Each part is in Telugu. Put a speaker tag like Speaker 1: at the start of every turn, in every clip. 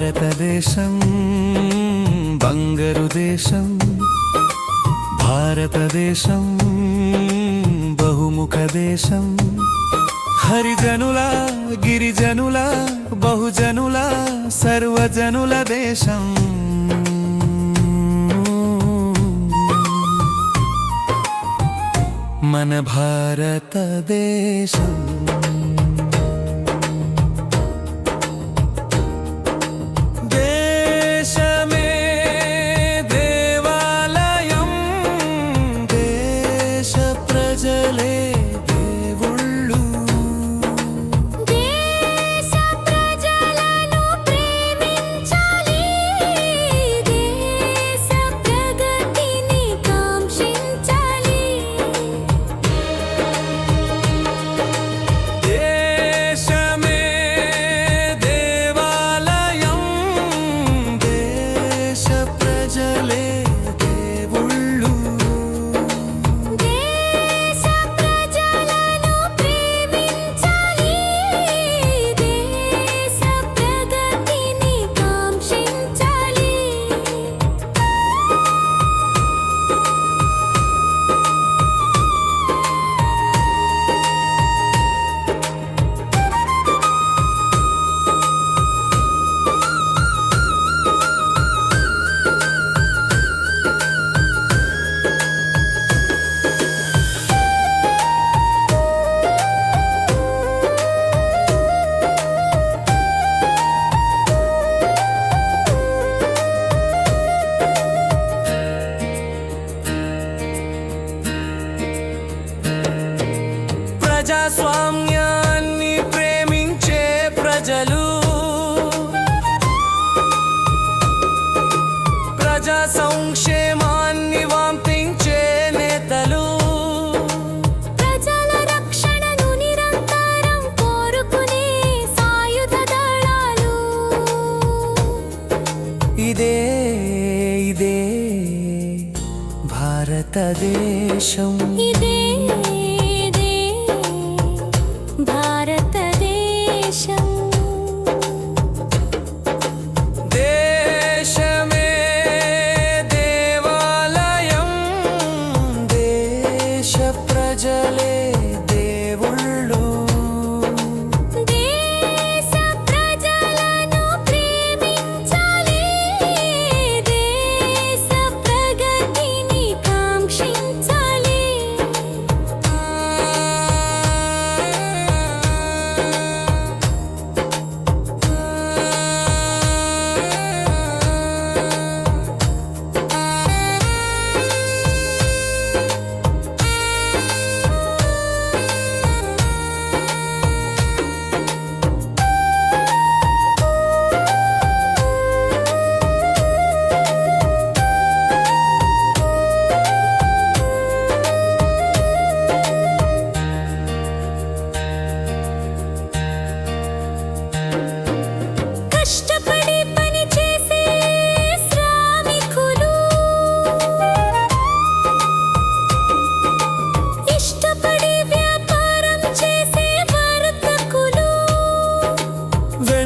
Speaker 1: భారతదేశం బంగారు దేశం భారతదేశం బహుముఖ దేశం. హరిజనుల గిరిజనుల బహుజనుల సర్వజనుల దేశం. మన భారతదేశం. ప్రజాస్వామ్యాన్ని ప్రేమించే ప్రజలు. ప్రజా సంక్షేమాన్ని వాంతించే నేతలు.
Speaker 2: ప్రజల రక్షణను నిరంతరం కోరుకునే సాయుధ దళాలు.
Speaker 1: ఇదే ఇదే భారతదేశం.
Speaker 2: ఇదే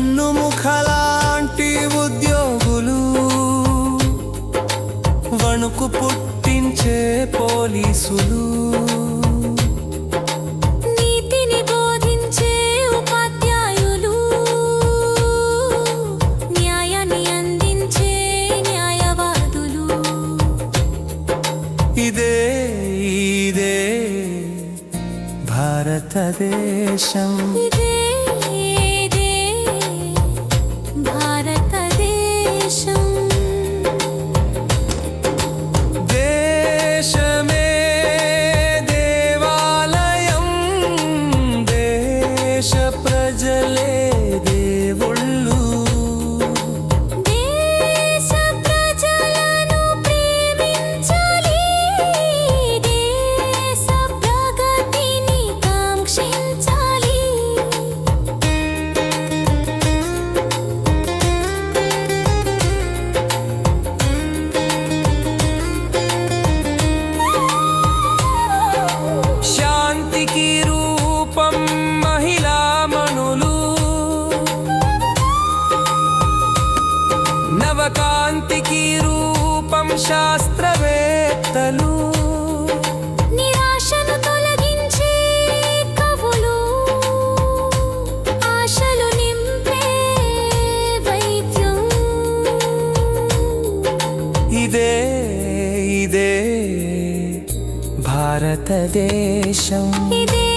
Speaker 1: వెన్నుముఖలాంటి ఉద్యోగులు. వణుకు పుట్టించే పోలీసులు.
Speaker 2: నీతిని బోధించే ఉపాధ్యాయులు. న్యాయాన్ని అందించే న్యాయవాదులు.
Speaker 1: ఇదే ఇదే భారతదేశం.
Speaker 2: ఇదే భారతదేశం
Speaker 1: శాస్త్రవేత్తలు.
Speaker 2: నిరాశను తొలగించే కవులు ఆశలు నింపే వైద్యం
Speaker 1: ఇదే ఇదే భారతదేశం.
Speaker 2: ఇదే